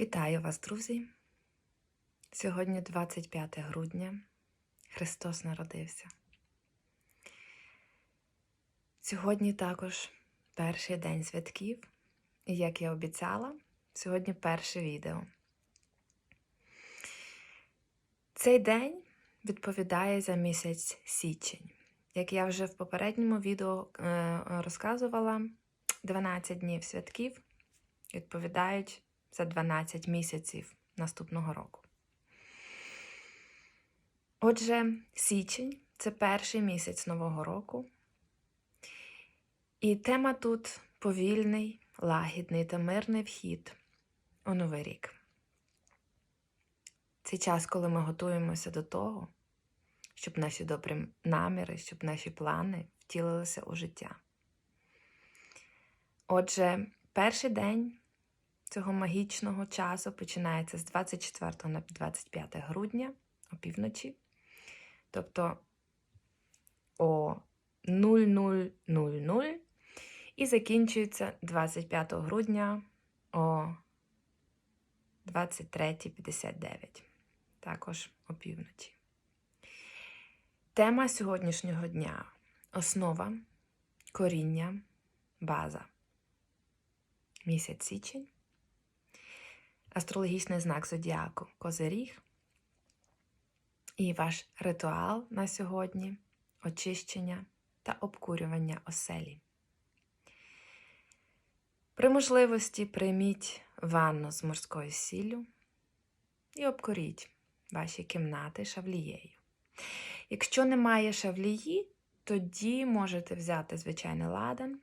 Вітаю вас, друзі! Сьогодні 25 грудня. Христос народився. Сьогодні також перший день святків. І як я обіцяла, сьогодні перше відео. Цей день відповідає за місяць січень. Як я вже в попередньому відео е, розказувала, 12 днів святків відповідають за 12 місяців наступного року. Отже, січень це перший місяць Нового року. І тема тут повільний, лагідний та мирний вхід у Новий рік. Це час, коли ми готуємося до того, щоб наші добрі наміри, щоб наші плани втілилися у життя. Отже, перший день цього магічного часу починається з 24 на 25 грудня опівночі. Тобто о 00.00 і закінчується 25 грудня о 23.59. Також опівночі. Тема сьогоднішнього дня основа, коріння, база. Місяць січень астрологічний знак зодіаку Козиріг. І ваш ритуал на сьогодні очищення та обкурювання оселі. При можливості прийміть ванну з морською сіллю і обкоріть ваші кімнати шавлією. Якщо немає шавлії, тоді можете взяти звичайний ладан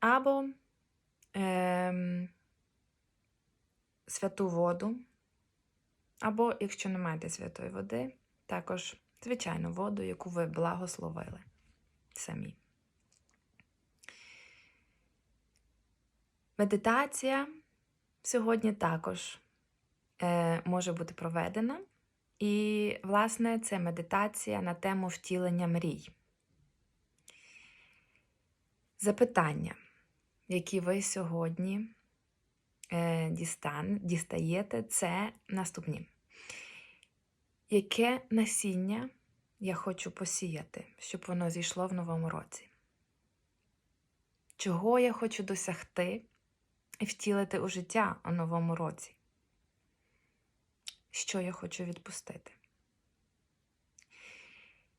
або ем, святу воду, або, якщо не маєте святої води, також звичайну воду, яку ви благословили самі. Медитація сьогодні також е, може бути проведена. І, власне, це медитація на тему втілення мрій. Запитання, які ви сьогодні дістан, дістаєте, це наступні. Яке насіння я хочу посіяти, щоб воно зійшло в новому році? Чого я хочу досягти і втілити у життя у новому році? Що я хочу відпустити?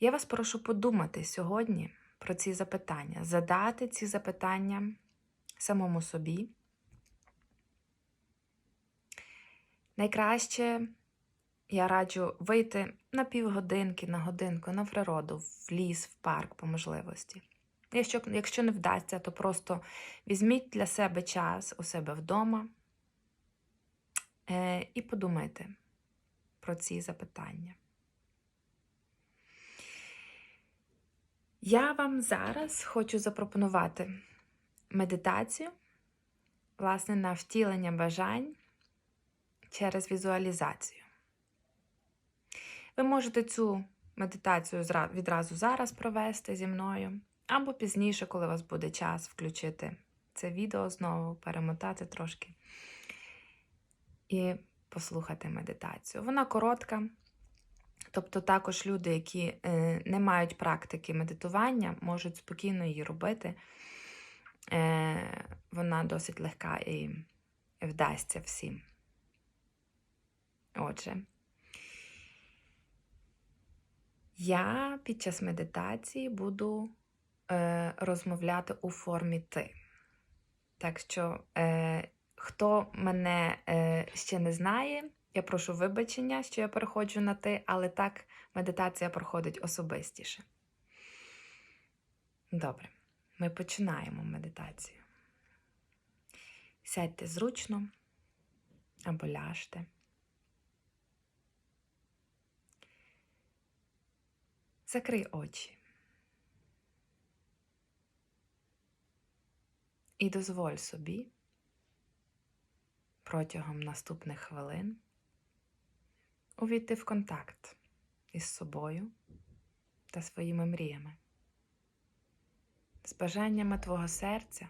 Я вас прошу подумати сьогодні про ці запитання, задати ці запитання самому собі. Найкраще я раджу вийти на півгодинки, на годинку, на природу, в ліс, в парк по можливості. Якщо, якщо не вдасться, то просто візьміть для себе час у себе вдома е, і подумайте про ці запитання. Я вам зараз хочу запропонувати медитацію, власне, на втілення бажань через візуалізацію. Ви можете цю медитацію відразу зараз провести зі мною, або пізніше, коли у вас буде час, включити це відео знову, перемотати трошки і послухати медитацію. Вона коротка. Тобто також люди, які е, не мають практики медитування, можуть спокійно її робити. Е, Вона досить легка і вдасться всім. Отже, я під час медитації буду е, розмовляти у формі ти. Так що, е, хто мене е, ще не знає, я прошу вибачення, що я переходжу на ти, але так медитація проходить особистіше. Добре, ми починаємо медитацію. Сядьте зручно або ляжте. Закрий очі і дозволь собі протягом наступних хвилин увійти в контакт із собою та своїми мріями, з бажаннями твого серця,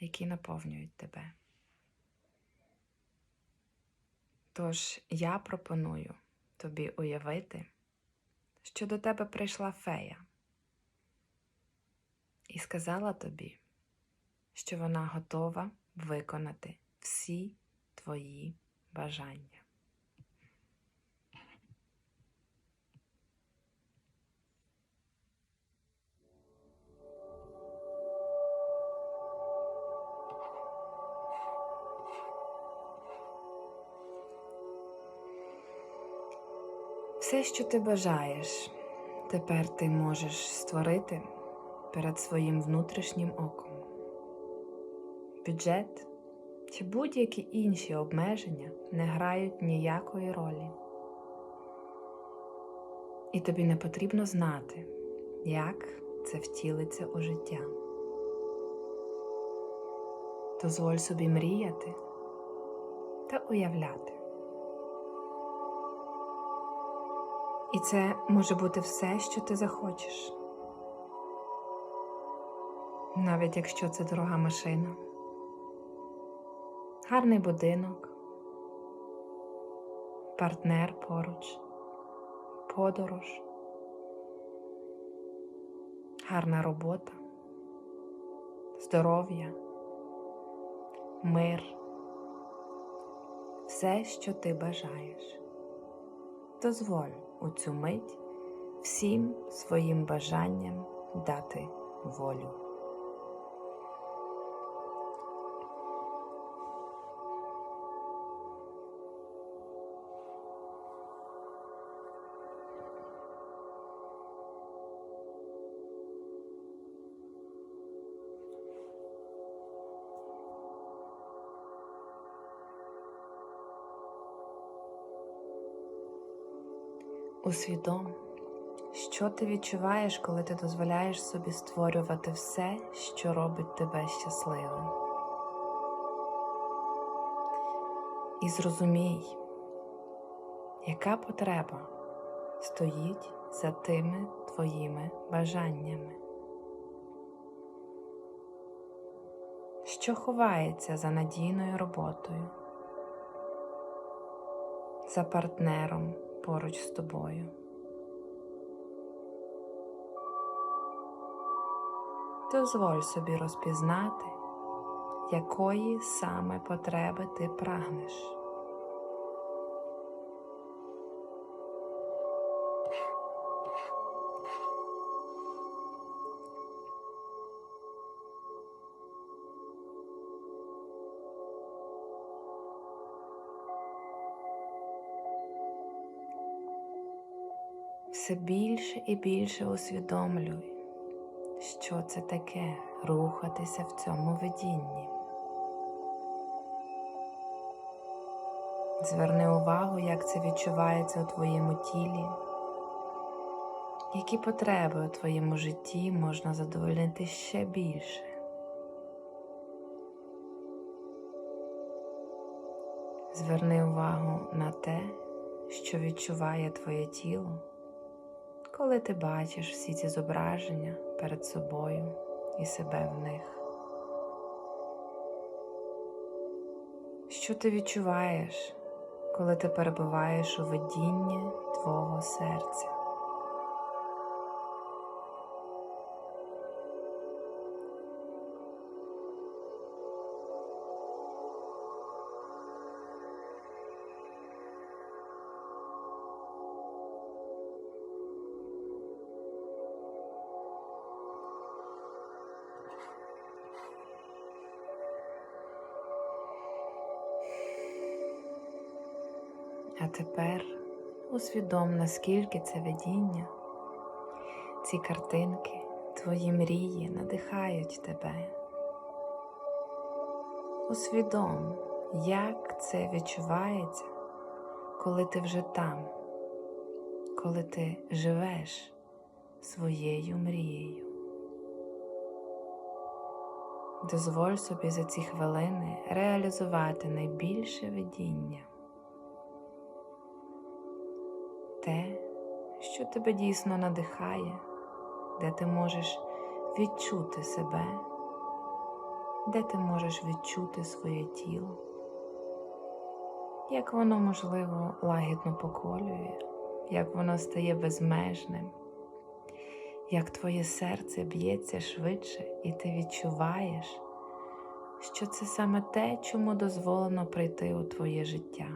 які наповнюють тебе. Тож я пропоную тобі уявити що до тебе прийшла фея і сказала тобі, що вона готова виконати всі твої бажання. Все, що ти бажаєш, тепер ти можеш створити перед своїм внутрішнім оком. Бюджет чи будь-які інші обмеження не грають ніякої ролі. І тобі не потрібно знати, як це втілиться у життя. Дозволь собі мріяти та уявляти. І це може бути все, що ти захочеш. Навіть якщо це дорога машина, гарний будинок, партнер поруч, подорож, гарна робота, здоров'я, мир, все, що ти бажаєш. Дозволь у цю мить всім своїм бажанням дати волю. Усвідом, що ти відчуваєш, коли ти дозволяєш собі створювати все, що робить тебе щасливим. І зрозумій, яка потреба стоїть за тими твоїми бажаннями, що ховається за надійною роботою, за партнером поруч з тобою. Дозволь собі розпізнати, якої саме потреби ти прагнеш. Все більше і більше усвідомлюй, що це таке рухатися в цьому видінні. Зверни увагу, як це відчувається у твоєму тілі, які потреби у твоєму житті можна задовольнити ще більше. Зверни увагу на те, що відчуває твоє тіло, коли ти бачиш всі ці зображення перед собою і себе в них. Що ти відчуваєш, коли ти перебуваєш у видінні твого серця? А тепер усвідом, наскільки це видіння, ці картинки, твої мрії надихають тебе. Усвідом, як це відчувається, коли ти вже там, коли ти живеш своєю мрією. Дозволь собі за ці хвилини реалізувати найбільше видіння. Те, що тебе дійсно надихає, де ти можеш відчути себе, де ти можеш відчути своє тіло як воно, можливо, лагідно поколює, як воно стає безмежним, як твоє серце б'ється швидше, і ти відчуваєш, що це саме те, чому дозволено прийти у твоє життя.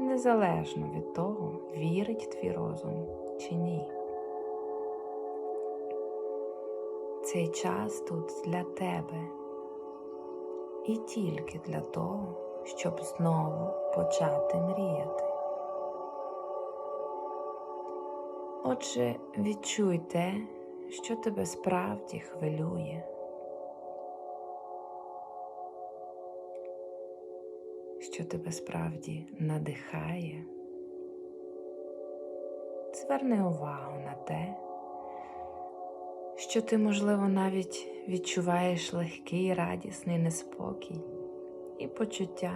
Незалежно від того, вірить твій розум чи ні. Цей час тут для тебе і тільки для того, щоб знову почати мріяти. Отже, відчуй те, що тебе справді хвилює. Що тебе справді надихає, зверни увагу на те, що ти, можливо, навіть відчуваєш легкий, радісний неспокій і почуття,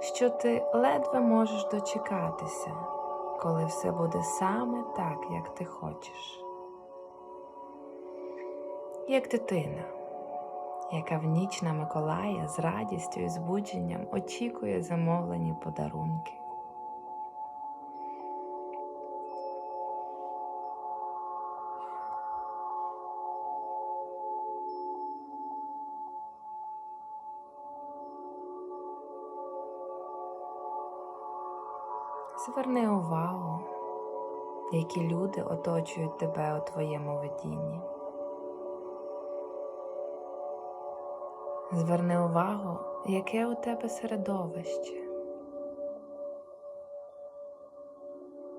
що ти ледве можеш дочекатися, коли все буде саме так, як ти хочеш. Як дитина, яка в ніч на Миколая з радістю і збудженням очікує замовлені подарунки. Зверни увагу, які люди оточують тебе у твоєму видінні. Зверни увагу, яке у тебе середовище.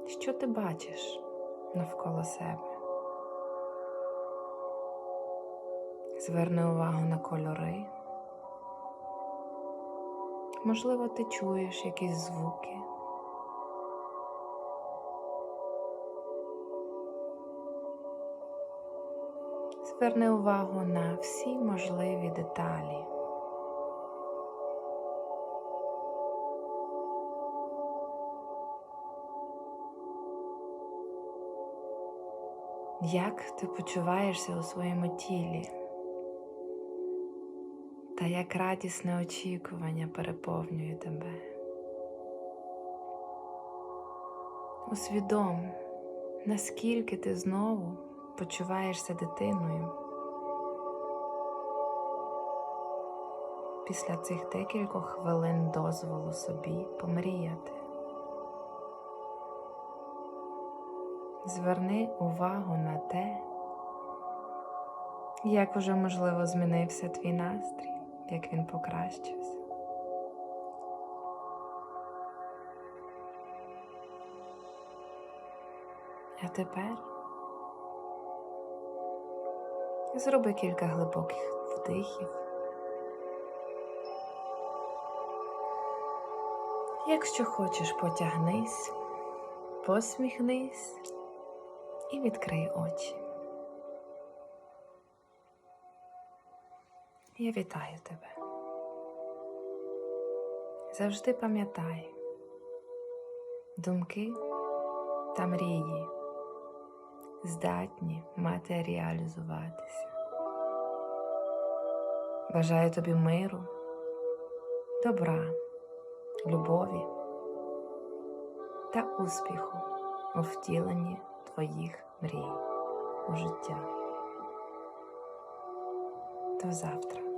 Що ти бачиш навколо себе? Зверни увагу на кольори. Можливо, ти чуєш якісь звуки. Зверни увагу на всі можливі деталі. Як ти почуваєшся у своєму тілі? Та як радісне очікування переповнює тебе. Усвідом, наскільки ти знову почуваєшся дитиною. Після цих декількох хвилин дозволу собі помріяти. Зверни увагу на те, як уже можливо змінився твій настрій, як він покращився. А тепер зроби кілька глибоких вдихів. Якщо хочеш, потягнись, посміхнись і відкрий очі. Я вітаю тебе. Завжди пам'ятай, думки та мрії здатні матеріалізуватися. Бажаю тобі миру, добра, любові та успіху у втіленні твоїх мрій у життя. До завтра.